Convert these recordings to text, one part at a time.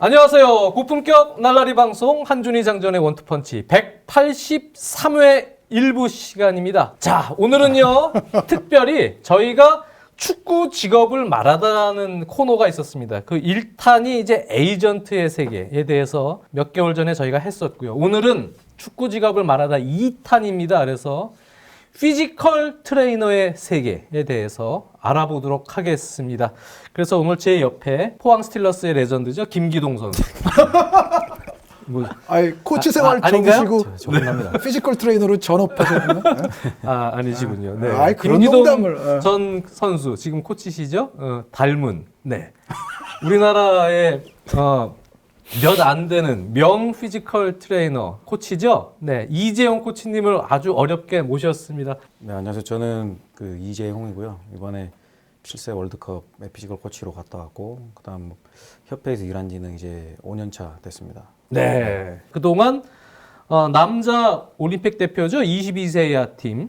안녕하세요. 고품격 날라리 방송 한준희 장전의 원투펀치 183회 일부 시간입니다. 자, 오늘은요, 특별히 저희가 축구 직업을 말하다는 코너가 있었습니다. 그 1탄이 이제 에이전트의 세계에 대해서 몇 개월 전에 저희가 했었고요. 오늘은 축구 직업을 말하다 2탄입니다. 그래서 피지컬 트레이너의 세계에 대해서 알아보도록 하겠습니다. 그래서 오늘 제 옆에 포항 스틸러스의 레전드죠. 김기동 선수. 뭐, 아이 코치 아, 생활 아? 접으시고 저- 정답니다. 피지컬 트레이너로 전업하셨구나. 아, 아니시군요. 네. 그런 김기동 농담을, 어. 전 선수, 지금 코치시죠? 어, 닮은, 네. 우리나라의, 어, 몇 안 되는 명 피지컬 트레이너 코치죠? 네. 이재용 코치님을 아주 어렵게 모셨습니다. 네, 안녕하세요. 저는 그 이재홍이고요. 이번에 7세 월드컵 피지컬 코치로 갔다 왔고, 그다음 뭐 협회에서 일한 지는 이제 5년 차 됐습니다. 네. 그동안 어, 남자 올림픽 대표죠. 22세 이하 팀.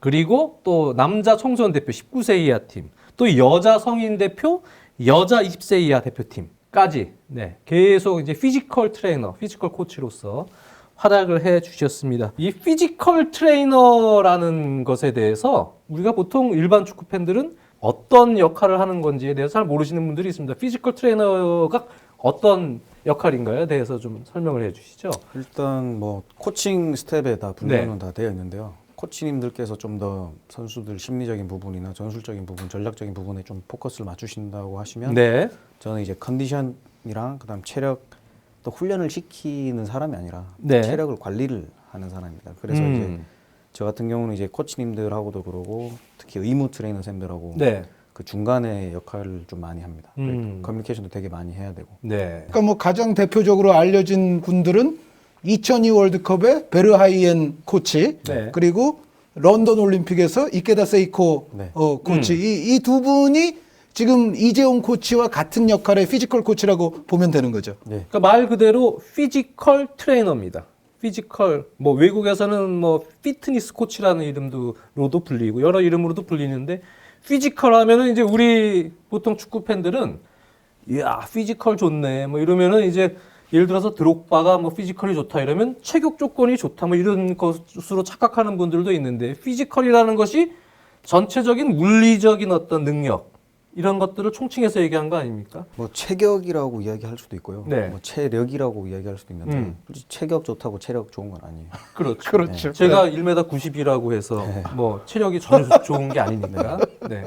그리고 또 남자 청소년 대표 19세 이하 팀. 또 여자 성인 대표, 여자 20세 이하 대표팀 까지 네. 계속 이제 피지컬 트레이너, 피지컬 코치로서 활약을 해 주셨습니다. 이 피지컬 트레이너라는 것에 대해서 우리가 보통 일반 축구 팬들은 어떤 역할을 하는 건지에 대해서 잘 모르시는 분들이 있습니다. 피지컬 트레이너가 어떤 역할인가요? 대해서 좀 설명을 해 주시죠. 일단 뭐 코칭 스텝에 다 분류는 네. 다 되어 있는데요. 코치님들께서 좀 더 선수들 심리적인 부분이나 전술적인 부분, 전략적인 부분에 좀 포커스를 맞추신다고 하시면 네. 저는 이제 컨디션이랑 그다음 체력 또 훈련을 시키는 사람이 아니라 네. 체력을 관리를 하는 사람입니다. 그래서 음. 이제 저 같은 경우는 이제 코치님들하고도 그러고 특히 의무 트레이너 쌤들하고 네. 그 중간에 역할을 좀 많이 합니다. 음. 커뮤니케이션도 되게 많이 해야 되고. 네. 그러니까 뭐 가장 대표적으로 알려진 분들은 2002 월드컵의 베르하이엔 코치 네. 그리고 런던 올림픽에서 이케다 세이코 네. 어, 코치 음. 이두 분이 지금 이재용 코치와 같은 역할의 피지컬 코치라고 보면 되는 거죠. 네. 그러니까 말 그대로 피지컬 트레이너입니다. 피지컬 뭐 외국에서는 뭐 피트니스 코치라는 이름도로도 불리고 여러 이름으로도 불리는데 피지컬 하면은 이제 우리 보통 축구 팬들은 이야 피지컬 좋네 뭐 이러면은 이제 예를 들어서 드록바가 뭐 피지컬이 좋다 이러면 체격 조건이 좋다 뭐 이런 것으로 착각하는 분들도 있는데 피지컬이라는 것이 전체적인 물리적인 어떤 능력 이런 것들을 총칭해서 얘기한 거 아닙니까? 뭐 체격이라고 이야기할 수도 있고요. 네. 뭐 체력이라고 이야기할 수도 있는데 음. 체격 좋다고 체력 좋은 건 아니에요. 그렇죠. 그렇죠. 제가 1m 90이라고 해서 뭐 체력이 전혀 좋은 게 아니니까. 네.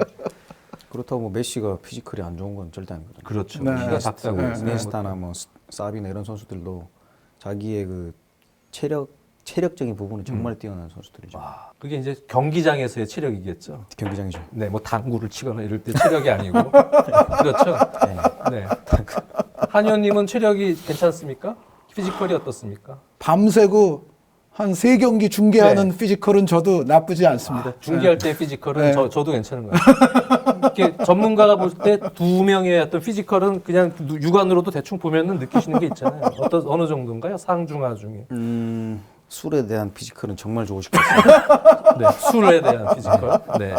그렇다고 뭐 메시가 피지컬이 안 좋은 건 절대 아니거든요. 그렇죠. 네. 키가 작다고. 네. 이니에스타나 뭐 스- 사비나 이런 선수들도 자기의 그 체력 체력적인 부분이 정말 뛰어난 선수들이죠. 와, 그게 이제 경기장에서의 체력이겠죠. 경기장이죠. 네, 뭐 당구를 치거나 이럴 때 체력이 아니고. 그렇죠. 네. 한 의원님은 체력이 괜찮습니까? 피지컬이 어떻습니까? 밤새고 한 세 경기 중계하는 피지컬은 저도 나쁘지 않습니다. 중계할 때 피지컬은 네. 저, 저도 괜찮은 거예요. 이렇게 전문가가 볼 때 두 명의 어떤 피지컬은 그냥 누- 육안으로도 대충 보면은 느끼시는 게 있잖아요. 어떤 어느 정도인가요? 상중하 중에. 음, 술에 대한 피지컬은 정말 좋으실 것 같아요. 네, 술에 대한 피지컬. 네.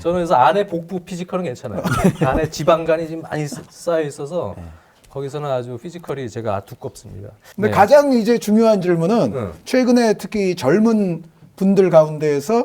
저는 그래서 안에 복부 피지컬은 괜찮아요. 안에 지방간이 지금 많이 쌓- 쌓여 있어서 거기서는 아주 피지컬이 제가 두껍습니다. 근데 네. 가장 이제 중요한 질문은 응. 최근에 특히 젊은 분들 가운데에서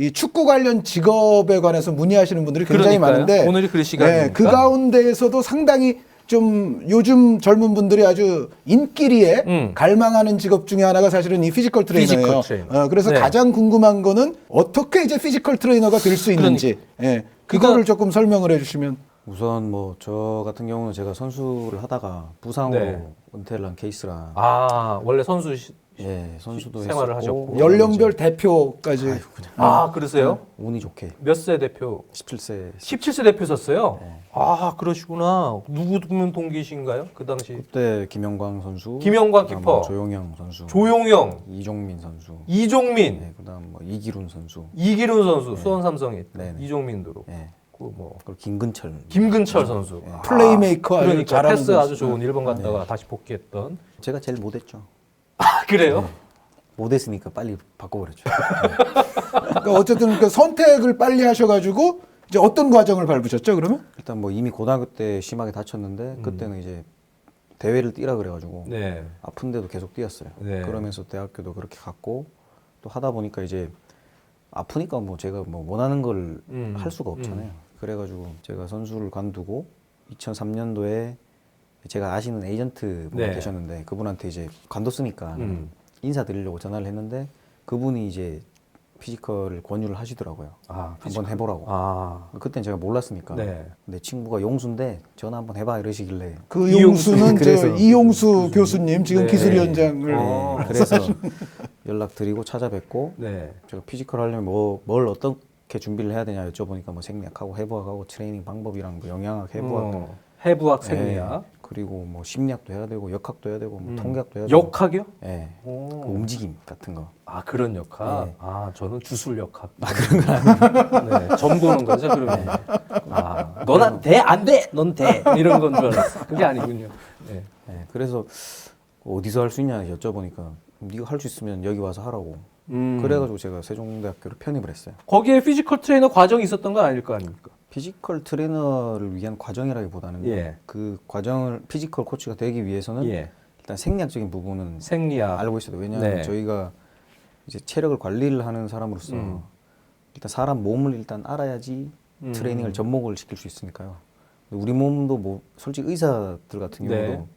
이 축구 관련 직업에 관해서 문의하시는 분들이 굉장히 그러니까요. 많은데 오늘이 그 시간이니까. 네, 그 가운데에서도 상당히 좀 요즘 젊은 분들이 아주 인기리에 음. 갈망하는 직업 중에 하나가 사실은 이 피지컬 트레이너예요. 피지컬 트레이너. 어, 그래서 네. 가장 궁금한 거는 어떻게 이제 피지컬 트레이너가 될 수 있는지 예, 그거를 그러니까- 조금 설명을 해주시면. 우선 뭐 저 같은 경우는 제가 선수를 하다가 부상으로 네. 은퇴를 한 케이스라 아 원래 선수 시- 예 선수도 생활을 했었고 하셨고. 연령별 대표까지 아 그러세요? 운이 좋게 몇 세 대표? 17세 17세 대표셨어요? 네. 아 그러시구나. 누구 누구 동기신가요? 그 당시 그때 김영광 선수, 김영광 그다음 키퍼. 뭐 조용영 선수, 조용영, 이종민 선수, 이종민, 네, 그다음 뭐 이기룬 선수, 이기룬 선수 수원 삼성에 있던 네, 네. 이종민도로 예, 그뭐 그리고 김근철, 김근철 선수 네. 아, 플레이메이커 아주 그러니까 잘하는 패스 선수. 아주 좋은 일본 갔다가 다시 복귀했던 제가 제일 못했죠. 아 그래요? 못했으니까 빨리 바꿔버렸죠. 그러니까 어쨌든 그 선택을 빨리 하셔가지고 이제 어떤 과정을 밟으셨죠, 그러면? 일단 뭐 이미 고등학교 때 심하게 다쳤는데 그때는 이제 대회를 뛰라 그래가지고 네. 아픈데도 계속 뛰었어요. 네. 그러면서 대학교도 그렇게 갔고 또 하다 보니까 이제 아프니까 뭐 제가 뭐 원하는 걸할 음. 수가 없잖아요. 그래가지고 제가 선수를 관두고 2003년도에 제가 아시는 에이전트 분이 네. 계셨는데 그분한테 이제 관뒀으니까 음. 인사드리려고 전화를 했는데 그분이 이제 피지컬을 권유를 하시더라고요. 아, 한번 해보라고. 아. 그땐 제가 몰랐으니까 네. 내 친구가 용수인데 전화 한번 해봐 이러시길래 그. 용수는 저 그래서 이용수 교수님 지금 네. 기술위원장을 어. 네, 그래서 연락 드리고 찾아뵙고 네. 제가 피지컬 하려면 뭐 뭘 어떻게 준비를 해야 되냐 여쭤보니까 뭐 생략하고 해부학하고 트레이닝 방법이랑 뭐 영양학 해부학 어, 해부학 네, 생리학. 그리고 뭐 심리학도 해야 되고 역학도 해야 되고 뭐 음. 통계학도 해야 되고 역학이요? 예. 오. 그 움직임 같은 거 아 그런 역학. 네. 아 저는 주술 역학. 아 그런 거 아니에요? 네, 점 보는 거죠 그러면. 아 너는 돼안 돼? 넌 돼. 이런 건 줄 알았어. 그게 아니군요. 네. 예. 그래서 어디서 할 수 있냐 여쭤보니까 네가 할 수 있으면 여기 와서 하라고 음. 그래가지고 제가 세종대학교로 편입을 했어요 거기에 피지컬 트레이너 과정이 있었던 건 아닐 거 아닙니까? 피지컬 트레이너를 위한 과정이라기보다는 예. 그 과정을 피지컬 코치가 되기 위해서는 예. 일단 생리학적인 부분은 생리학. 알고 있어야 돼요. 왜냐하면 네. 저희가 이제 체력을 관리를 하는 사람으로서 음. 일단 사람 몸을 일단 알아야지 음. 트레이닝을 접목을 시킬 수 있으니까요. 우리 몸도 뭐 솔직히 의사들 같은 네. 경우도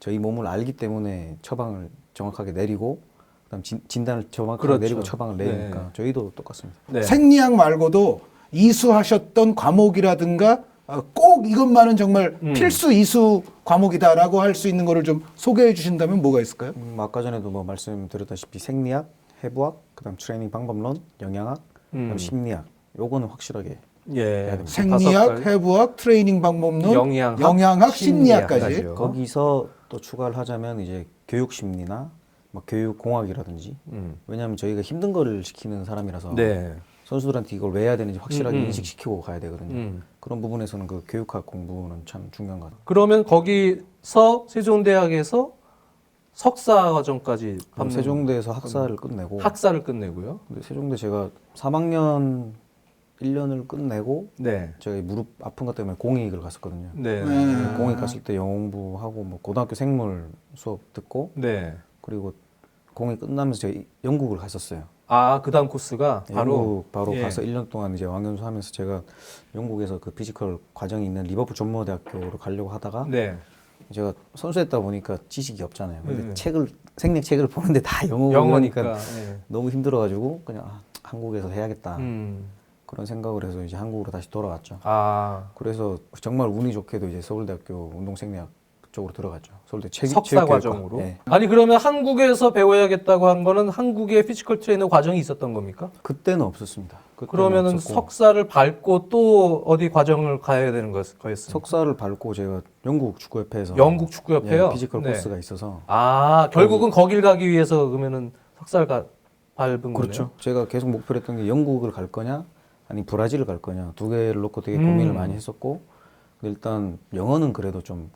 저희 몸을 알기 때문에 처방을 정확하게 내리고 그다음 진, 진단을 정확하게 그렇죠. 내리고 처방을 내리니까 네. 저희도 똑같습니다. 네. 생리학 말고도 이수하셨던 과목이라든가 어, 꼭 이것만은 정말 음. 필수 이수 과목이다라고 할 수 있는 거를 좀 소개해 주신다면 뭐가 있을까요? 음, 아까 전에도 뭐 말씀드렸다시피 생리학, 해부학, 그다음 트레이닝 방법론, 영양학, 그다음 음. 심리학. 요거는 확실하게 예. 됩니다. 생리학. 해부학, 트레이닝 방법론, 영양학, 영양학, 심리학까지. 심리학까지요. 거기서 또 추가를 하자면 이제 교육 심리나 뭐 교육 공학이라든지 음. 왜냐하면 저희가 힘든 거를 시키는 사람이라서 네. 선수들한테 이걸 왜 해야 되는지 확실하게 음, 음. 인식시키고 가야 되거든요. 음. 그런 부분에서는 그 교육학 공부는 참 중요한 것 같아요. 그러면 거기서 세종대학에서 석사 과정까지 밟는 세종대에서 학사를 끝내고 학사를 끝내고요. 근데 세종대 제가 3학년 1년을 끝내고 네. 제가 이 무릎 아픈 것 때문에 공익을 갔었거든요. 네. 네. 공익 갔을 때 영어 공부하고 뭐 고등학교 생물 수업 듣고 네. 그리고 공익 끝나면서 제가 이- 영국을 갔었어요. 아, 그 다음 코스가 바로 영국 바로 예. 가서 1년 동안 이제 왕연수 하면서 제가 영국에서 그 피지컬 과정이 있는 리버풀 전문대학교로 가려고 하다가 네. 제가 선수했다 보니까 지식이 없잖아요. 근데 네. 책을 생략 책을 보는데 다 영어 영어니까. 네. 너무 힘들어가지고 그냥 아, 한국에서 해야겠다 음. 그런 생각을 해서 이제 한국으로 다시 돌아왔죠. 아, 그래서 정말 운이 좋게도 이제 서울대학교 운동생리학 쪽으로 들어갔죠. 서울대 체, 석사. 과정으로. 예. 아니 그러면 한국에서 배워야겠다고 한 거는 한국의 피지컬 트레이너 과정이 있었던 겁니까? 그때는 없었습니다. 그때는 그러면은 없었고 석사를 밟고 또 어디 과정을 가야 되는 거였, 거였습니까? 석사를 밟고 제가 영국 축구협회에서 영국 축구협회요? 예, 피지컬 네. 코스가 있어서 아, 결국은 거길 가기 위해서 그러면은 석사를 가, 밟은 거네요. 그렇죠. 제가 계속 목표를 했던 게 영국을 갈 거냐, 아니 브라질을 갈 거냐 두 개를 놓고 되게 음. 고민을 많이 했었고, 일단 영어는 그래도 좀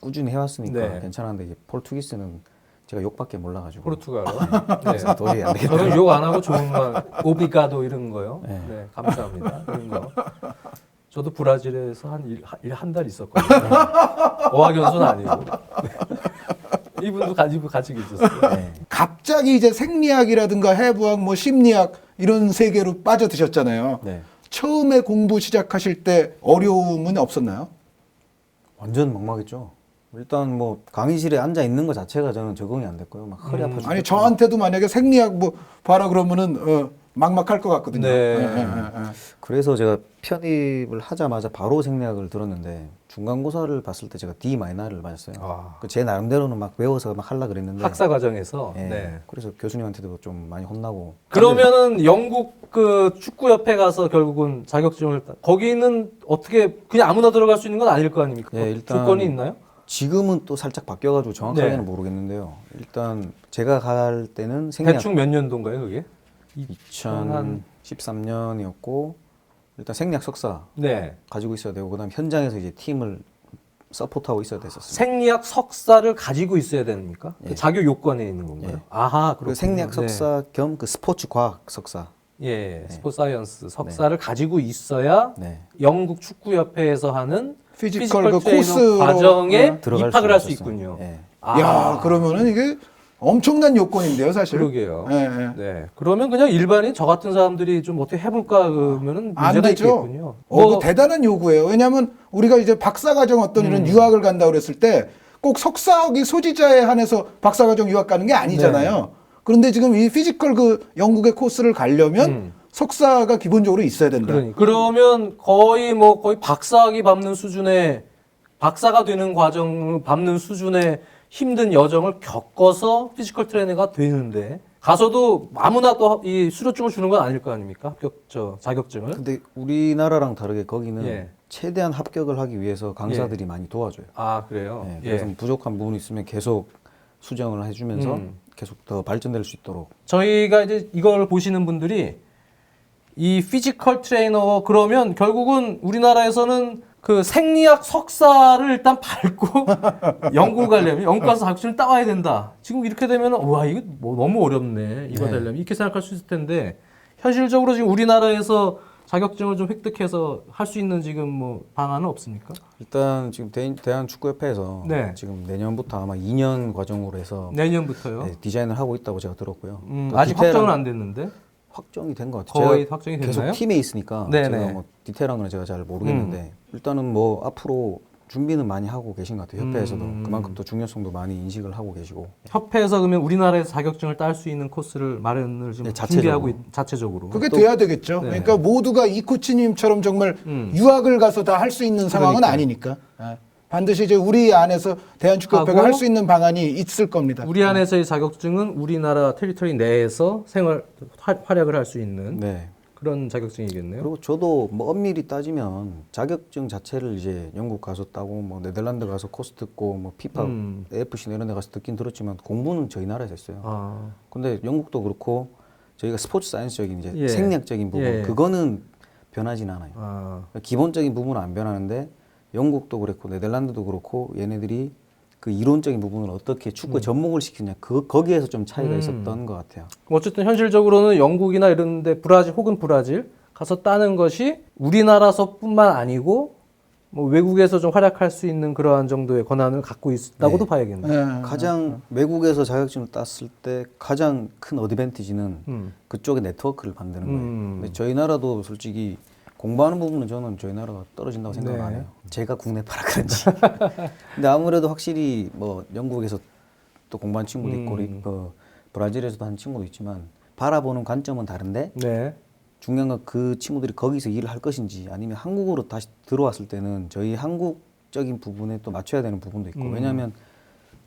꾸준히 해왔으니까 네. 괜찮았는데 이게 포르투기스는 제가 욕밖에 몰라가지고 포르투갈어. 네. 그래서 도저히 안 되겠다. 저는 욕 안 하고 좋은 말, 오비가도 이런 거요. 네. 네. 감사합니다. 이런 거. 저도 브라질에서 한일한달 있었거든요. 어학연수는 아니고. 네. 이분도 가지고 같이 계셨어요. 네. 갑자기 이제 생리학이라든가 해부학, 뭐 심리학 이런 세계로 빠져드셨잖아요. 네. 처음에 공부 시작하실 때 어려움은 없었나요? 완전 막막했죠. 일단 뭐 강의실에 앉아 있는 것 자체가 저는 적응이 안 됐고요. 막 허리 아파 죽겠고. 아니 저한테도 만약에 생리학 뭐 봐라 그러면은 어, 막막할 것 같거든요. 네. 예, 예, 예. 그래서 제가 편입을 하자마자 바로 생략을 들었는데 중간고사를 봤을 때 제가 D 마이너를 맞았어요. 아. 그제 나름대로는 막 외워서 막 하려 그랬는데 학사 과정에서. 예. 네. 그래서 교수님한테도 좀 많이 혼나고 그러면은 영국 그 축구 협회 가서 결국은 자격증을 따- 거기는 어떻게 그냥 아무나 들어갈 수 있는 건 아닐 거 아닙니까? 예, 일단 조건이 있나요? 지금은 또 살짝 바뀌어가지고 정확하게는 네. 모르겠는데요. 일단 제가 갈 때는 생략 대충 몇 년도인가요, 그게? 2013년이었고 일단 생략 석사 네. 가지고 있어야 되고 그다음 현장에서 이제 팀을 서포트하고 있어야 됐었어요. 생리학 석사를 가지고 있어야 됩니까? 그 예. 자격 요건에 있는 건가요? 예. 아하, 그 그렇군요. 생략 네. 석사 겸 그 스포츠 과학 석사 예, 스포츠 사이언스 석사를 가지고 있어야 네. 영국 축구 협회에서 하는 피지컬 피지컬 그 코스로 과정에 네. 들어갈 입학을 수가 할수 있었어요. 있군요. 예. 아, 야, 그러면은 이게 엄청난 요건인데요, 사실. 그러게요. 예, 예. 네. 그러면 그냥 일반인 저 같은 사람들이 좀 어떻게 해볼까 그러면은 안 문제가 되죠. 있겠군요. 어, 뭐, 그 대단한 요구예요. 왜냐하면 우리가 이제 박사과정 어떤 이런 음. 유학을 간다 그랬을 때 꼭 석사학위 소지자에 한해서 박사과정 유학 가는 게 아니잖아요. 그런데 지금 이 피지컬 그 영국의 코스를 가려면 음. 석사가 기본적으로 있어야 된다. 그러니 그러면 거의 뭐 거의 박사학위 밟는 수준의 박사가 되는 과정을 밟는 수준의 힘든 여정을 겪어서 피지컬 트레이너가 되는데 가서도 아무나 또 이 수료증을 주는 건 아닐 거 아닙니까? 합격 저 자격증을. 근데 우리나라랑 다르게 거기는 예. 최대한 합격을 하기 위해서 강사들이 많이 도와줘요. 아 그래요. 예, 예. 그래서 부족한 부분이 있으면 계속 수정을 해주면서 음. 계속 더 발전될 수 있도록. 저희가 이제 이걸 보시는 분들이 이 피지컬 트레이너 그러면 결국은 우리나라에서는 그 생리학 석사를 일단 밟고 영국을 가려면 영국 가서 자격증을 따와야 된다. 지금 이렇게 되면 와 이거 뭐 너무 어렵네. 이거 네. 되려면 이렇게 생각할 수 있을 텐데 현실적으로 지금 우리나라에서 자격증을 좀 획득해서 할 수 있는 지금 뭐 방안은 없습니까? 일단 지금 대, 대한축구협회에서 네. 지금 내년부터 아마 2년 과정으로 해서 내년부터요. 네, 디자인을 하고 있다고 제가 들었고요. 음, 또 아직 디테일한- 확정은 안 됐는데 확정이 된 것 같아요. 거의 제가 확정이 계속 됐나요? 팀에 있으니까 네네. 제가 뭐 디테일한 건 제가 잘 모르겠는데 음. 일단은 뭐 앞으로 준비는 많이 하고 계신 것 같아요. 협회에서도 음. 그만큼 또 중요성도 많이 인식을 하고 계시고 협회에서 그러면 우리나라에서 자격증을 딸 수 있는 코스를 마련을 지금 네, 자체적으로. 준비하고 있, 자체적으로. 그게 또- 돼야 되겠죠. 네. 그러니까 모두가 이 코치님처럼 정말 음. 유학을 가서 다 할 수 있는 상황은 그러니까. 아니니까. 예. 반드시 이제 우리 안에서 대한축구협회가 할 수 있는 방안이 있을 겁니다. 우리 안에서의 자격증은 우리나라 테리토리 내에서 생활 활- 활약을 할 수 있는 네. 그런 자격증이겠네요. 그리고 저도 뭐 엄밀히 따지면 자격증 자체를 이제 영국 가서 따고 뭐 네덜란드 가서 코스 듣고 뭐 피파, 음. AFC 이런 데 가서 듣긴 들었지만 공부는 저희 나라에서 했어요. 아, 근데 영국도 그렇고 저희가 스포츠 사이언스적인 이제 예. 생략적인 부분 예. 그거는 변하진 않아요. 아, 기본적인 부분은 안 변하는데 영국도 그렇고 네덜란드도 그렇고 얘네들이 그 이론적인 부분을 어떻게 축구에 접목을 시키냐 그 거기에서 좀 차이가 음. 있었던 것 같아요. 어쨌든 현실적으로는 영국이나 이런데 브라질 혹은 브라질 가서 따는 것이 우리나라서뿐만 아니고 뭐 외국에서 좀 활약할 수 있는 그러한 정도의 권한을 갖고 있다고도 네. 봐야겠네요. 예. 가장 외국에서 자격증을 땄을 때 가장 큰 어드밴티지는 음. 그쪽의 네트워크를 만드는 거예요. 음. 저희 나라도 솔직히 공부하는 부분은 저는 저희 나라가 떨어진다고 생각 안 네. 해요. 제가 국내 파라 그런지. 근데 아무래도 확실히 뭐 영국에서 또 공부한 친구도 있고 음. 그 브라질에서도 한 친구도 있지만 바라보는 관점은 다른데 네. 중요한 건 그 친구들이 거기서 일을 할 것인지 아니면 한국으로 다시 들어왔을 때는 저희 한국적인 부분에 또 맞춰야 되는 부분도 있고 음. 왜냐하면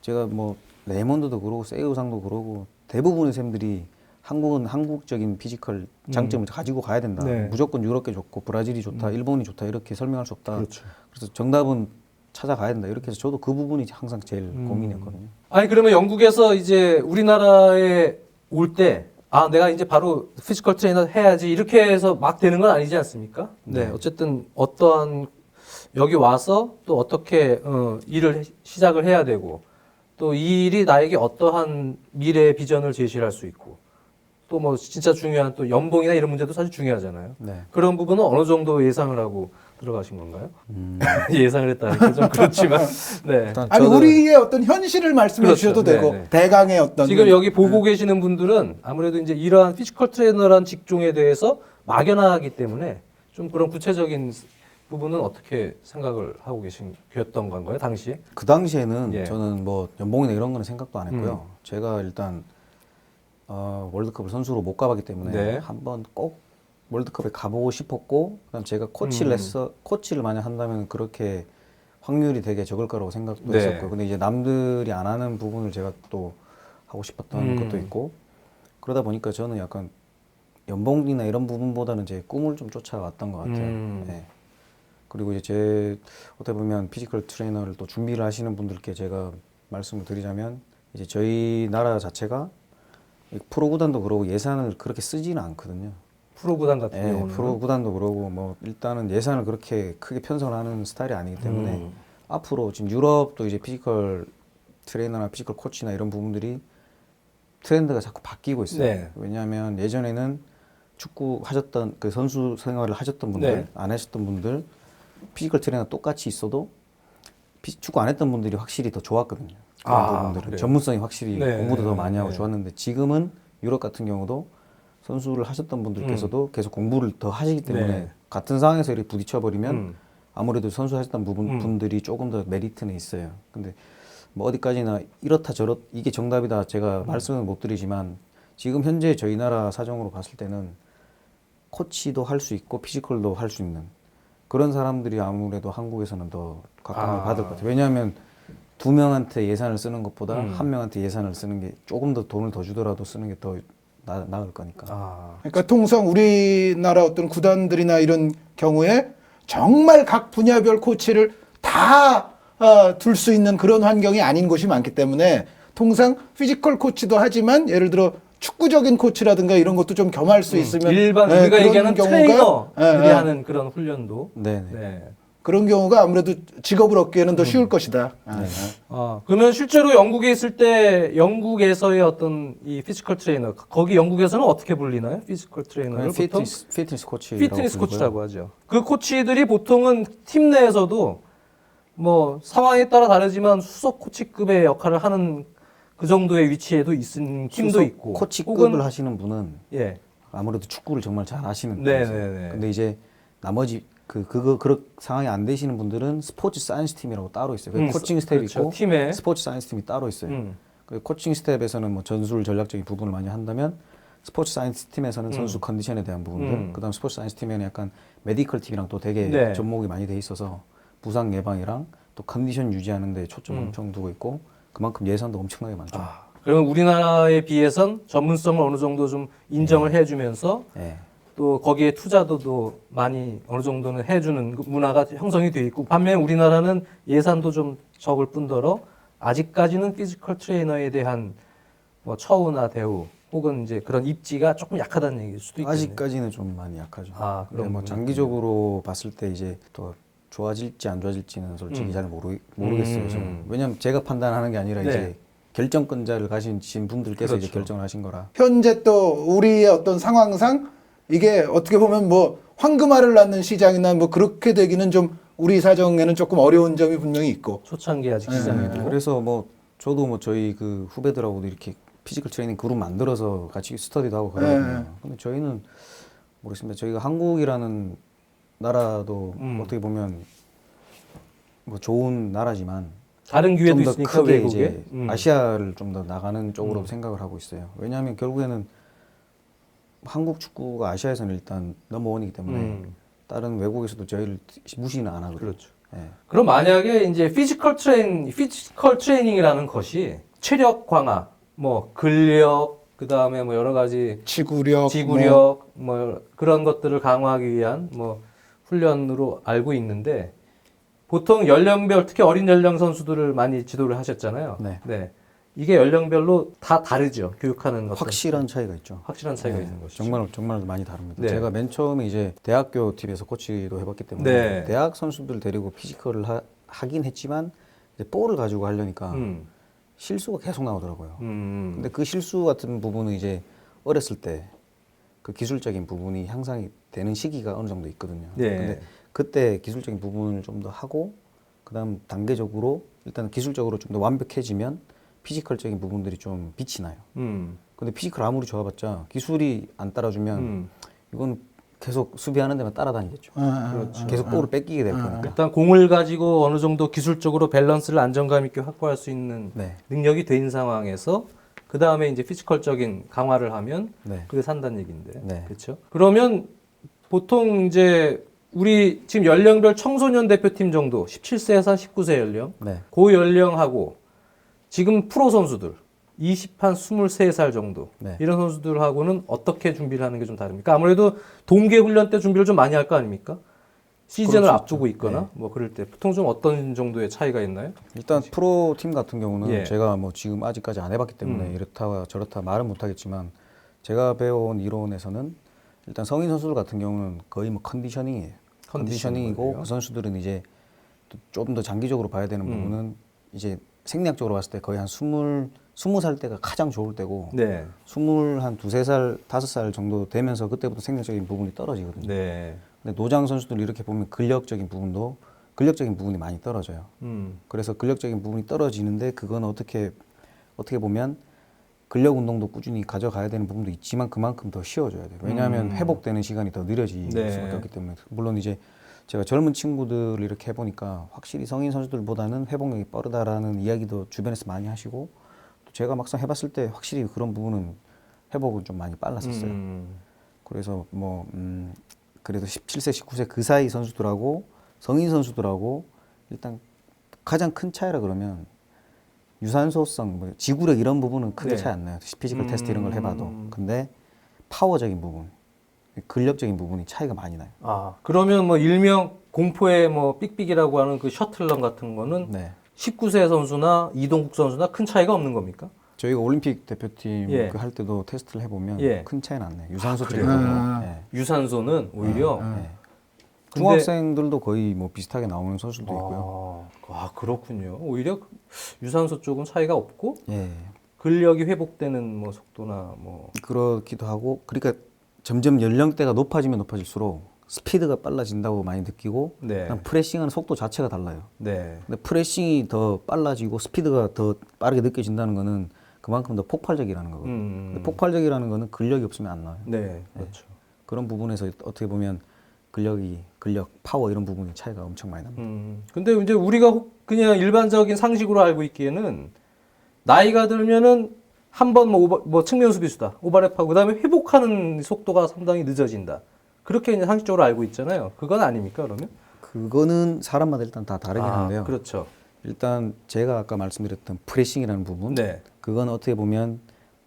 제가 뭐 레몬드도 그러고 세이오상도 그러고 대부분의 쌤들이 한국은 한국적인 피지컬 장점을 가지고 가야 된다. 음. 네. 무조건 유럽게 좋고 브라질이 좋다, 일본이 좋다 이렇게 설명할 수 없다. 그렇죠. 그래서 정답은 찾아가야 된다. 이렇게 해서 저도 그 부분이 항상 제일 음. 고민이었거든요. 아니 그러면 영국에서 이제 우리나라에 올 때 아 내가 이제 바로 피지컬 트레이너 해야지 이렇게 해서 막 되는 건 아니지 않습니까? 네, 어쨌든 어떠한 여기 와서 또 어떻게 어, 일을 해- 시작을 해야 되고 또 이 일이 나에게 어떠한 미래 비전을 제시할 수 있고 또 뭐 진짜 중요한 또 연봉이나 이런 문제도 사실 중요하잖아요. 네. 그런 부분은 어느 정도 예상을 하고 들어가신 건가요? 음, 예상을 했다니까 좀 그렇지만 네. 아니 저는 우리의 어떤 현실을 말씀해 그렇죠. 주셔도 네, 되고 네. 대강의 어떤 지금 여기 보고 계시는 분들은 아무래도 이제 이러한 피지컬 트레이너라는 직종에 대해서 막연하기 때문에 좀 그런 구체적인 부분은 어떻게 생각을 하고 계신 던 건가요, 당시에? 그 당시에는 예. 저는 뭐 연봉이나 이런 거는 생각도 안 했고요. 음. 제가 일단 어, 월드컵을 선수로 못 가봤기 때문에 네. 한번 꼭 월드컵에 가보고 싶었고 그다음 제가 코치를 음. 했어 코치를 만약 한다면 그렇게 확률이 되게 적을 거라고 생각도 네. 했었고 근데 이제 남들이 안 하는 부분을 제가 또 하고 싶었던 음. 것도 있고 그러다 보니까 저는 약간 연봉이나 이런 부분보다는 제 꿈을 좀 쫓아왔던 것 같아요. 음. 네. 그리고 이제 제 어떻게 보면 피지컬 트레이너를 또 준비를 하시는 분들께 제가 말씀을 드리자면 이제 저희 나라 자체가 이 프로 구단도 그러고 예산을 그렇게 쓰지는 않거든요. 프로 구단 같은 예, 경우는 프로 구단도 그러고 뭐 일단은 예산을 그렇게 크게 편성하는 스타일이 아니기 때문에 음. 앞으로 지금 유럽도 이제 피지컬 트레이너나 피지컬 코치나 이런 부분들이 트렌드가 자꾸 바뀌고 있어요. 네. 왜냐하면 예전에는 축구 하셨던 그 선수 생활을 하셨던 분들 네. 안 하셨던 분들 피지컬 트레이너 똑같이 있어도 피- 축구 안 했던 분들이 확실히 더 좋았거든요. 아, 부분들은 그래요? 전문성이 확실히 네, 공부도 네, 더 많이 하고 네. 좋았는데 지금은 유럽 같은 경우도 선수를 하셨던 분들께서도 계속 공부를 더 하시기 때문에 음. 네. 같은 상황에서 이렇게 부딪혀 버리면 음. 아무래도 선수 하셨던 부분 음. 분들이 조금 더 메리트는 있어요. 근데 뭐 어디까지나 이렇다 저렇 이게 정답이다 음. 제가 말씀은 못 드리지만 지금 현재 저희 나라 사정으로 봤을 때는 코치도 할 수 있고 피지컬도 할 수 있는 그런 사람들이 아무래도 한국에서는 더 각광을 아. 받을 것 같아요. 왜냐하면 두 명한테 예산을 쓰는 것보다 음. 한 명한테 예산을 쓰는 게 조금 더 돈을 더 주더라도 쓰는 게 더 나을 거니까. 아. 그러니까 통상 우리나라 어떤 구단들이나 이런 경우에 정말 각 분야별 코치를 다 어, 둘 수 있는 그런 환경이 아닌 곳이 많기 때문에 통상 피지컬 코치도 하지만 예를 들어 축구적인 코치라든가 이런 것도 좀 겸할 수 있으면 음. 일반 예, 우리가 얘기하는 경우가, 트레이너들이 예, 예. 하는 그런 훈련도 네네. 네. 그런 경우가 아무래도 직업을 얻기에는 더 쉬울 것이다. 예, 네. 예. 아, 그러면 실제로 영국에 있을 때 영국에서의 어떤 이 피지컬 트레이너 거기 영국에서는 어떻게 불리나요? 피지컬 트레이너를 보통 피트니스, 피트니스 코치 피트니스 코치라고 하죠. 그 코치들이 보통은 팀 내에서도 뭐 상황에 따라 다르지만 수석 코치급의 역할을 하는 그 정도의 위치에도 있는 팀도 있고 코치급을 혹은- 하시는 분은 예. 아무래도 축구를 정말 잘 아시는 네, 분이세요. 네, 네. 근데 이제 나머지 그 그거 그런 상황이 안 되시는 분들은 스포츠 사이언스 팀이라고 따로 있어요. 그 음, 코칭 스텝 그렇죠. 있고 팀에. 스포츠 사이언스 팀이 따로 있어요. 음. 그 코칭 스텝에서는 뭐 전술 전략적인 부분을 많이 한다면 스포츠 사이언스 팀에서는 음. 선수 컨디션에 대한 부분들, 음. 그다음 스포츠 사이언스 팀에는 약간 메디컬 팀이랑 또 되게 네. 접목이 많이 돼 있어서 부상 예방이랑 또 컨디션 유지하는 데 초점 을 음. 엄청 두고 있고 그만큼 예산도 엄청나게 많죠. 아, 그러면 우리나라에 비해선 전문성을 어느 정도 좀 인정을 해주면서 예. 또 거기에 투자도도 많이 어느 정도는 해주는 그 문화가 형성이 돼 있고 반면 우리나라는 예산도 좀 적을 뿐더러 아직까지는 피지컬 트레이너에 대한 뭐 처우나 대우 혹은 이제 그런 입지가 조금 약하다는 얘기일 수도 있겠네요. 아직까지는 좀 많이 약하죠. 아, 근데 그런 뭐 장기적으로 봤을 때 이제 더 좋아질지 안 좋아질지는 솔직히 음. 잘 모르 모르겠어요. 음. 왜냐면 제가 판단하는 게 아니라 네. 이제 결정권자를 가신 분들께서 이제 그렇죠. 결정을 하신 거라. 현재 또 우리의 어떤 상황상 이게 어떻게 보면 뭐 황금알을 낳는 시장이나 뭐 그렇게 되기는 좀 우리 사정에는 조금 어려운 점이 분명히 있고 초창기 아직 네. 시장이고 그래서 뭐 저도 뭐 저희 그 후배들하고도 이렇게 피지컬 트레이닝 그룹 만들어서 같이 스터디도 하고 그러거든요. 네. 근데 저희는 모르겠습니다. 저희가 한국이라는 나라도 음. 어떻게 보면 뭐 좋은 나라지만 다른 기회도 좀더 있으니까 크게 외국에 이제 음. 아시아를 좀 더 나가는 쪽으로 음. 생각을 하고 있어요. 왜냐하면 결국에는 한국 축구가 아시아에서는 일단 넘버원이기 때문에 음. 다른 외국에서도 저희를 무시는 안 하거든요. 그렇죠. 예. 그럼 만약에 이제 피지컬 트레인 피지컬 트레이닝이라는 것이 체력 강화, 뭐 근력, 그 다음에 뭐 여러 가지 지구력, 뭐 지구력 뭐 그런 것들을 강화하기 위한 뭐 훈련으로 알고 있는데 보통 연령별 특히 어린 연령 선수들을 많이 지도를 하셨잖아요. 네. 이게 연령별로 다 다르죠. 교육하는 것 확실한 차이가 있죠. 확실한 차이가 네, 있는 것이죠. 정말 정말 많이 다릅니다. 네. 제가 맨 처음에 이제 대학교 팀에서 코치도 해봤기 때문에 네. 대학 선수들 데리고 피지컬을 하, 하긴 했지만 이제 볼을 가지고 하려니까 음. 실수가 계속 나오더라고요. 음. 근데 그 실수 같은 부분은 이제 어렸을 때 그 기술적인 부분이 향상이 되는 시기가 어느 정도 있거든요. 네. 근데 그때 기술적인 부분을 좀 더 하고 그다음 단계적으로 일단 기술적으로 좀 더 완벽해지면 피지컬적인 부분들이 좀 빛이 나요. 음. 근데 피지컬 아무리 좋아봤자 기술이 안 따라주면 음. 이건 계속 수비하는 데만 따라다니겠죠. 아, 아, 그렇죠. 계속 볼을 뺏기게 될 거니까. 일단 공을 가지고 어느 정도 기술적으로 밸런스를 안정감 있게 확보할 수 있는 네. 능력이 된 상황에서 그 다음에 이제 피지컬적인 강화를 하면 네. 그게 산다는 얘기인데, 네. 그렇죠? 그러면 보통 이제 우리 지금 연령별 청소년 대표팀 정도 17세에서 19세 연령, 네. 그 연령하고 지금 프로 선수들 20한 23살 정도 네. 이런 선수들하고는 어떻게 준비를 하는 게 좀 다릅니까? 아무래도 동계 훈련 때 준비를 좀 많이 할 거 아닙니까? 시즌을 앞두고. 있거나 네. 뭐 그럴 때 보통 좀 어떤 정도의 차이가 있나요? 일단 프로 팀 같은 경우는 예. 제가 뭐 지금 아직까지 안 해봤기 때문에 음. 이렇다 저렇다 말은 못하겠지만 제가 배워온 이론에서는 일단 성인 선수들 같은 경우는 거의 뭐 컨디셔닝이에요. 컨디셔닝이고. 그 선수들은 이제 좀 더 장기적으로 봐야 되는 음. 부분은 이제 생리학적으로 봤을 때 거의 한 스물 스무 살 때가 가장 좋을 때고 네. 스물 한 두세 살, 다섯 살 정도 되면서 그때부터 생명적인 부분이 떨어지거든요. 네. 근데 노장 선수들 이렇게 보면 근력적인 부분도 근력적인 부분이 많이 떨어져요. 음. 그래서 근력적인 부분이 떨어지는데 그건 어떻게 어떻게 보면 근력 운동도 꾸준히 가져가야 되는 부분도 있지만 그만큼 더 쉬워져야 돼요. 왜냐하면 음. 회복되는 시간이 더 느려질 네. 수밖에 없기 때문에 물론 이제 제가 젊은 친구들 이렇게 해보니까 확실히 성인 선수들보다는 회복력이 빠르다라는 이야기도 주변에서 많이 하시고 또 제가 막상 해봤을 때 확실히 그런 부분은 회복은 좀 많이 빨랐었어요. 음. 그래서 뭐 음, 그래도 17세, 19세 그 사이 선수들하고 성인 선수들하고 일단 가장 큰 차이라 그러면 유산소성, 뭐 지구력 이런 부분은 크게 네. 차이 안 나요. 피지컬 테스트 이런 걸 해봐도. 음. 근데 파워적인 부분, 근력적인 부분이 차이가 많이 나요. 아 그러면 뭐 일명 공포의 뭐 삑삑이라고 하는 그 셔틀런 같은 거는 네. 19세 선수나 이동국 선수나 큰 차이가 없는 겁니까? 저희가 올림픽 대표팀 예. 그 할 때도 테스트를 해보면 예. 큰 차이는 안 나요. 유산소 아, 그래요? 보면. 아. 예. 유산소는 오히려 예. 근데- 중학생들도 거의 뭐 비슷하게 나오는 선수도 있고요. 아, 아, 그렇군요. 오히려 유산소 쪽은 차이가 없고 예. 근력이 회복되는 뭐 속도나 뭐 그렇기도 하고 그러니까 점점 연령대가 높아지면 높아질수록 스피드가 빨라진다고 많이 느끼고 네. 프레싱하는 속도 자체가 달라요. 네. 근데 프레싱이 더 빨라지고 스피드가 더 빠르게 느껴진다는 거는 그만큼 더 폭발적이라는 거거든요. 음. 근데 폭발적이라는 거는 근력이 없으면 안 나와요. 네. 그렇죠. 그런 부분에서 어떻게 보면 근력이 근력, 파워 이런 부분이 차이가 엄청 많이 납니다. 음. 근데 이제 우리가 혹- 그냥 일반적인 상식으로 알고 있기에는 나이가 들면은 한번 뭐 뭐 측면 수비수다. 오버랩하고 그다음에 회복하는 속도가 상당히 늦어진다. 그렇게 이제 상식적으로 알고 있잖아요. 그건 아닙니까, 그러면? 그거는 사람마다 일단 다 다르긴 아, 한데요. 그렇죠. 일단 제가 아까 말씀드렸던 프레싱이라는 부분, 네. 그건 어떻게 보면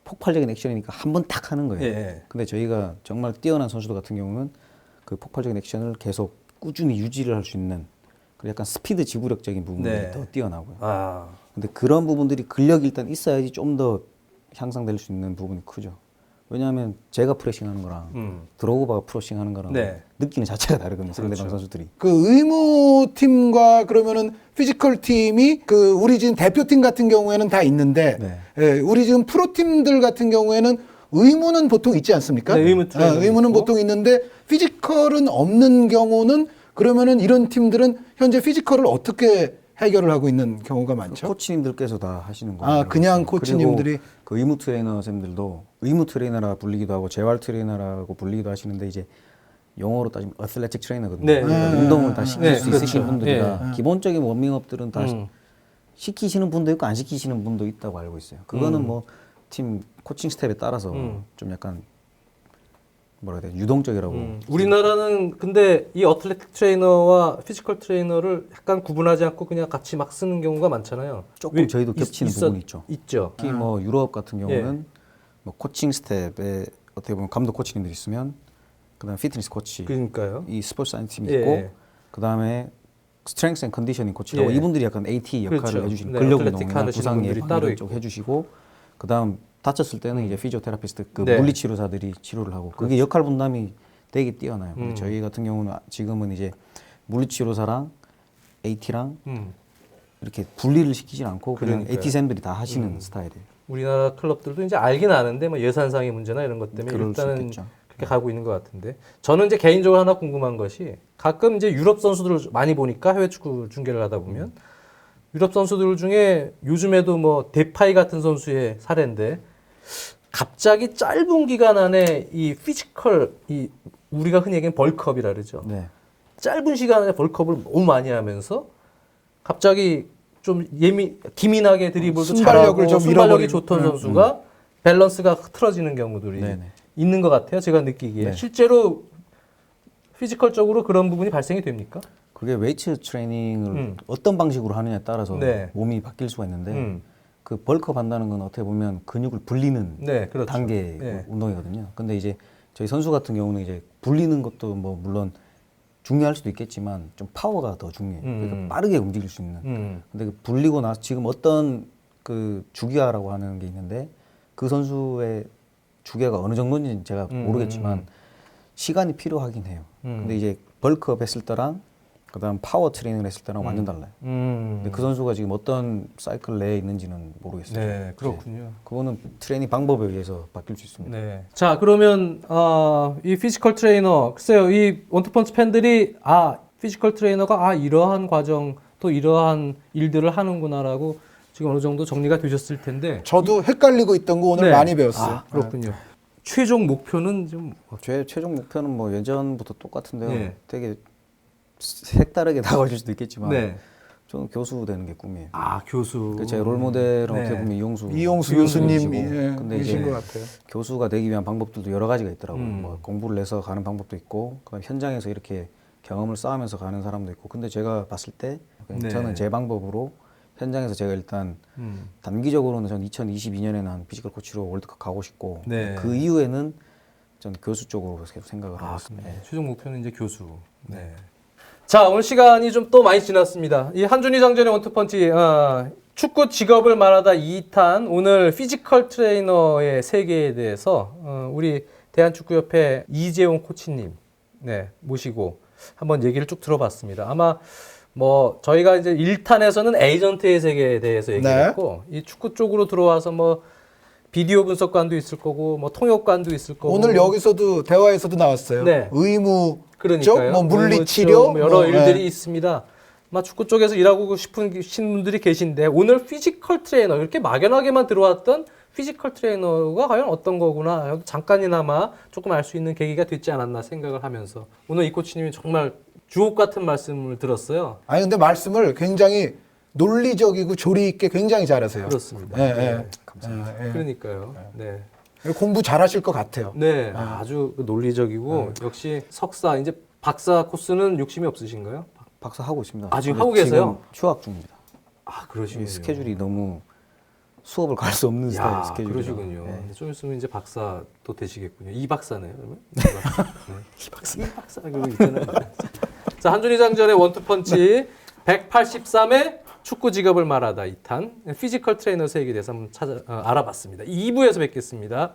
폭발적인 액션이니까 한 번 딱 하는 거예요. 예. 근데 저희가 정말 뛰어난 선수들 같은 경우는 그 폭발적인 액션을 계속 꾸준히 유지를 할 수 있는 그 약간 스피드 지구력적인 부분들이 네. 더 뛰어나고요. 아. 근데 그런 부분들이 근력이 일단 있어야지 좀더 향상될 수 있는 부분이 크죠. 왜냐하면 제가 프레싱하는 거랑 음. 드로그바가 프레싱하는 거랑 네. 느끼는 자체가 다르거든요. 상대방 그렇죠. 선수들이. 그 의무 팀과 그러면은 피지컬 팀이 그 우리 지금 대표팀 같은 경우에는 다 있는데 네. 예, 우리 지금 프로 팀들 같은 경우에는 의무는 보통 있지 않습니까? 네, 의무 아, 의무는 있고. 보통 있는데 피지컬은 없는 경우는 그러면은 이런 팀들은 현재 피지컬을 어떻게 해결을 하고 있는 경우가 많죠? 코치님들께서 다 하시는 거예요. 아, 그냥 코치님들이? 그 의무 트레이너 쌤들도 의무 트레이너라 불리기도 하고 재활 트레이너라고 불리기도 하시는데 이제 용어로 따지면 어슬레틱 트레이너거든요. 네. 그러니까 네. 운동을 다 시킬 네, 수 그렇죠. 있으신 분들이라 네. 기본적인 워밍업들은 다 음. 시키시는 분도 있고 안 시키시는 분도 있다고 알고 있어요. 그거는 뭐팀 코칭 스텝에 따라서 음. 좀 약간 뭐라 해야 돼 유동적이라고. 음. 우리나라는 근데 이 어틀레틱 트레이너와 피지컬 트레이너를 약간 구분하지 않고 그냥 같이 막 쓰는 경우가 많잖아요. 조금 왜- 저희도 있- 겹치는 있어- 부분이 있죠. 있죠. 특히 뭐 유럽 같은 경우는 예. 뭐 코칭 스텝에 어떻게 보면 감독 코치님들이 있으면 그다음 에 피트니스 코치, 그러니까요. 이 스포츠 사이언스 팀이 예. 있고 그다음에 스트렝스 앤 컨디셔닝 코치라고 예. 이분들이 약간 AT 역할을 그렇죠. 해주시는 네, 근력 운동이나 부상 예방 따로 이런 쪽 있고. 해주시고 그다음 다쳤을 때는 이제 피지오테라피스트 그 네. 물리치료사들이 치료를 하고 그게 역할 분담이 되게 뛰어나요. 음. 저희 같은 경우는 아- 지금은 이제 물리치료사랑 AT랑 음. 이렇게 분리를 시키지 않고 그냥 그러니까요. AT 쌤들이 다 하시는 음. 스타일이에요. 우리나라 클럽들도 이제 알긴 아는데 뭐 예산상의 문제나 이런 것 때문에 그럴 수 일단은 있겠죠. 그렇게 가고 있는 것 같은데 저는 이제 개인적으로 하나 궁금한 것이 가끔 이제 유럽 선수들을 많이 보니까 해외 축구 중계를 하다 보면 유럽 선수들 중에 요즘에도 뭐 데파이 같은 선수의 사례인데 갑자기 짧은 기간 안에 이 피지컬 이 우리가 흔히 얘기하는 벌크업이라 그러죠. 네. 짧은 시간에 벌크업을 너무 많이 하면서 갑자기 좀 예민 기민하게 드리블도 순발력을 잘하고 좀 순발력이 좋던 음, 선수가 밸런스가 흐트러지는 경우들이 네네. 있는 것 같아요. 제가 느끼기에 네. 실제로 피지컬적으로 그런 부분이 발생이 됩니까? 그게 웨이트 트레이닝을 음. 어떤 방식으로 하느냐에 따라서 네. 몸이 바뀔 수가 있는데 음. 그 벌크업 한다는 건 어떻게 보면 근육을 불리는 네, 그렇죠. 단계 네. 운동이거든요. 근데 이제 저희 선수 같은 경우는 이제 불리는 것도 뭐 물론 중요할 수도 있겠지만 좀 파워가 더 중요해요. 음. 그러니까 빠르게 움직일 수 있는. 음. 근데 그 불리고 나서 지금 어떤 그 주기화라고 하는 게 있는데 그 선수의 주기화가 어느 정도인지는 제가 음, 모르겠지만 음. 시간이 필요하긴 해요. 음. 근데 이제 벌크업 했을 때랑 그다음 파워 트레이닝을 했을 때랑 완전 달라요. 음. 근데 그 선수가 지금 어떤 사이클 내에 있는지는 모르겠어요. 네, 그렇군요. 그거는 트레이닝 방법에 의해서 바뀔 수 있습니다. 네. 자, 그러면 어, 이 피지컬 트레이너 글쎄요. 이 원투펀치 팬들이 아, 피지컬 트레이너가 아, 이러한 과정 또 이러한 일들을 하는구나라고 지금 어느 정도 정리가 되셨을 텐데. 저도 헷갈리고 있던 거 오늘 네. 많이 배웠어요. 아, 그렇군요. 최종 목표는 좀 제 최종 목표는 뭐 예전부터 똑같은데요. 네. 되게 색다르게 다가질 수도 있겠지만 네. 저는 교수 되는 게 꿈이에요. 아, 교수. 그제 롤모델은 네. 어떻게 보면 이용수 이용수 교수님이시고. 교수님이 예, 근데 이제 것 같아요. 교수가 되기 위한 방법들도 여러 가지가 있더라고요. 음. 뭐 공부를 해서 가는 방법도 있고, 그다음 현장에서 이렇게 경험을 쌓으면서 가는 사람도 있고. 근데 제가 봤을 때 네. 저는 제 방법으로 현장에서 제가 일단 음. 단기적으로는 전 2022년에는 한 피지컬 코치로 월드컵 가고 싶고 네. 그 이후에는 전 교수 쪽으로 계속 생각을 하고 아, 있습니다. 네. 최종 목표는 이제 교수. 네. 자, 오늘 시간이 좀 또 많이 지났습니다. 이 한준희 장전의 원투펀치 어, 축구 직업을 말하다 2탄 오늘 피지컬 트레이너의 세계에 대해서 어, 우리 대한축구협회 이재용 코치님 네, 모시고 한번 얘기를 쭉 들어봤습니다. 아마 뭐 저희가 이제 1탄에서는 에이전트의 세계에 대해서 네. 얘기했고 이 축구 쪽으로 들어와서 뭐 비디오 분석관도 있을 거고 뭐 통역관도 있을 거고 오늘 여기서도 대화에서도 나왔어요. 네. 의무 그러니까요. 쪽, 뭐 물리 의무 치료, 쪽, 뭐 여러 뭐, 일들이 예. 있습니다. 아마 축구 쪽에서 일하고 싶은 분들이 계신데 오늘 피지컬 트레이너 이렇게 막연하게만 들어왔던 피지컬 트레이너가 과연 어떤 거구나 잠깐이나마 조금 알 수 있는 계기가 됐지 않았나 생각을 하면서 오늘 이 코치님이 정말 주옥 같은 말씀을 들었어요. 아니 근데 말씀을 굉장히 논리적이고 조리 있게 굉장히 잘하세요. 그렇습니다. 예, 네. 예. 예, 예. 그러니까요. 네. 공부 잘하실 것 같아요. 네, 아 주 논리적이고 역시 석사 이제 박사 코스는 욕심이 없으신가요? 박사 하고 있습니다. 아, 지금 근데 하고 계세요? 휴학 중입니다. 아이 그러시군요. 스케줄이 너무 수업을 갈 수 없는 스타일 야, 스케줄이라. 그러시군요. 네. 근데 좀 있으면 이제 박사 또 되시겠군요. 이 박사네요. 그러면? 이 박사. 네. 이 박사. 이 박사 그거 있잖아요. 자, 한준희 장전의 원투펀치 183회 축구 직업을 말하다 2탄 피지컬 트레이너 세계에 대해서 한번 찾아 어, 알아봤습니다. 2부에서 뵙겠습니다.